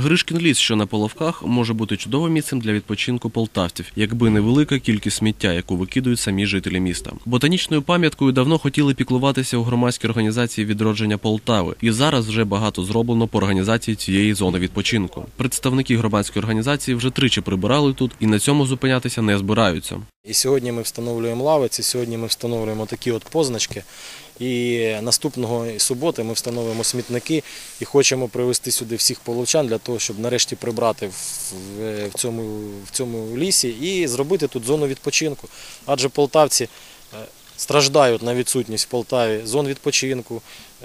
Гришкін ліс, що на Половках, може бути чудовим місцем для відпочинку полтавців, якби не велика кількість сміття, яку викидують самі жителі міста. Ботанічною пам'яткою давно хотіли піклуватися у громадській організації відродження Полтави, і зараз вже багато зроблено по організації цієї зони відпочинку. Представники громадської організації вже тричі прибирали тут і на цьому зупинятися не збираються. І сьогодні ми встановлюємо лавиці, сьогодні ми встановлюємо такі от позначки. І наступного суботи ми встановимо смітники і хочемо привезти сюди всіх половчан для того, щоб нарешті прибрати в, цьому, в цьому лісі і зробити тут зону відпочинку. Адже полтавці е, страждають на відсутність в Полтаві зон відпочинку,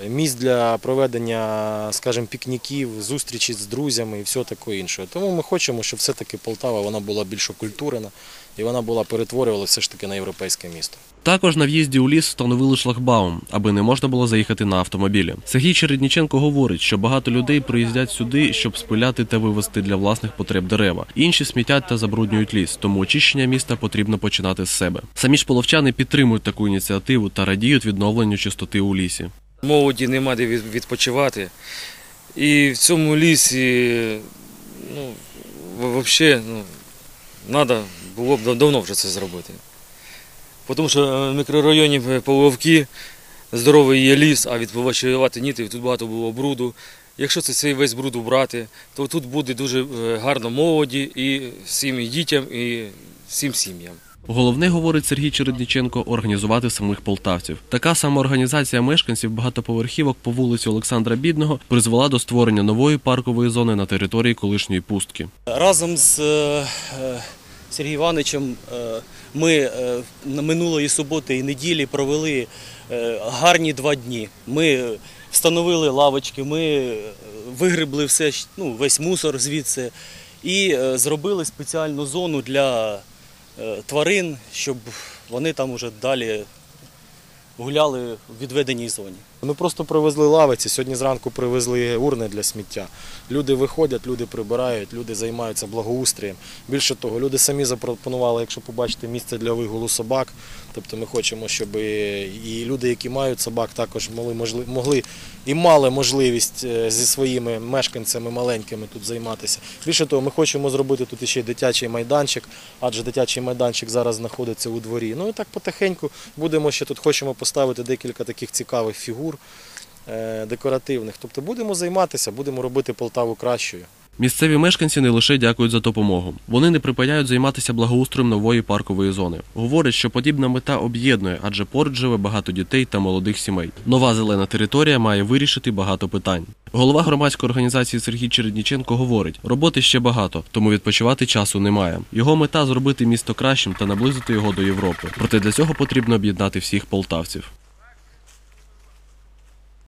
місць для проведення, скажімо, пікніків, зустрічі з друзями і все таке інше. Тому ми хочемо, щоб все-таки Полтава вона була більш окультурена і вона була перетворювалася все ж таки на європейське місто. Також на в'їзді у ліс встановили шлагбаум, аби не можна було заїхати на автомобілі. Сергій Чередніченко говорить, що багато людей приїздять сюди, щоб спиляти та вивезти для власних потреб дерева. Інші смітять та забруднюють ліс, тому очищення міста потрібно починати з себе. Самі ж половчани підтримують таку ініціативу та радіють відновленню чистоти у лісі. Молоді нема де відпочивати. І в цьому лісі, ну, взагалі, ну, треба було б давно вже це зробити. Тому що е, в мікрорайоні Половки здоровий є ліс, а відпочивати ніти, тут багато було бруду. Якщо це цей весь бруд убрати, то тут буде дуже е, гарно молоді і всім і дітям, і всім сім'ям. Головне, говорить Сергій Чередніченко, організувати самих полтавців. Така сама організація мешканців багатоповерхівок по вулиці Олександра Бідного призвела до створення нової паркової зони на території колишньої пустки. Разом з е, е, Сергієм Івановичем е, ми на минулої суботи і неділі провели гарні два дні. Ми встановили лавочки, ми вигребли все, ну, весь мусор звідси і зробили спеціальну зону для тварин, щоб вони там уже далі гуляли в відведеній зоні. Ми просто привезли лавиці. Сьогодні зранку привезли урни для сміття. Люди виходять, люди прибирають, люди займаються благоустрієм. Більше того, люди самі запропонували, якщо побачите місце для вигулу собак. Тобто ми хочемо, щоб і люди, які мають собак, також могли, могли і мали можливість е, зі своїми мешканцями маленькими тут займатися. Більше того, ми хочемо зробити тут ще й дитячий майданчик, адже дитячий майданчик зараз знаходиться у дворі. Ну і так потихеньку будемо ще тут хочемо поставити декілька таких цікавих фігур е, декоративних. Тобто будемо займатися, будемо робити Полтаву кращою. Місцеві мешканці не лише дякують за допомогу. Вони не припиняють займатися благоустроєм нової паркової зони. Говорять, що подібна мета об'єднує, адже поруч живе багато дітей та молодих сімей. Нова зелена територія має вирішити багато питань. Голова громадської організації Сергій Чередніченко говорить: роботи ще багато, тому відпочивати часу немає. Його мета зробити місто кращим та наблизити його до Європи. Проте для цього потрібно об'єднати всіх полтавців.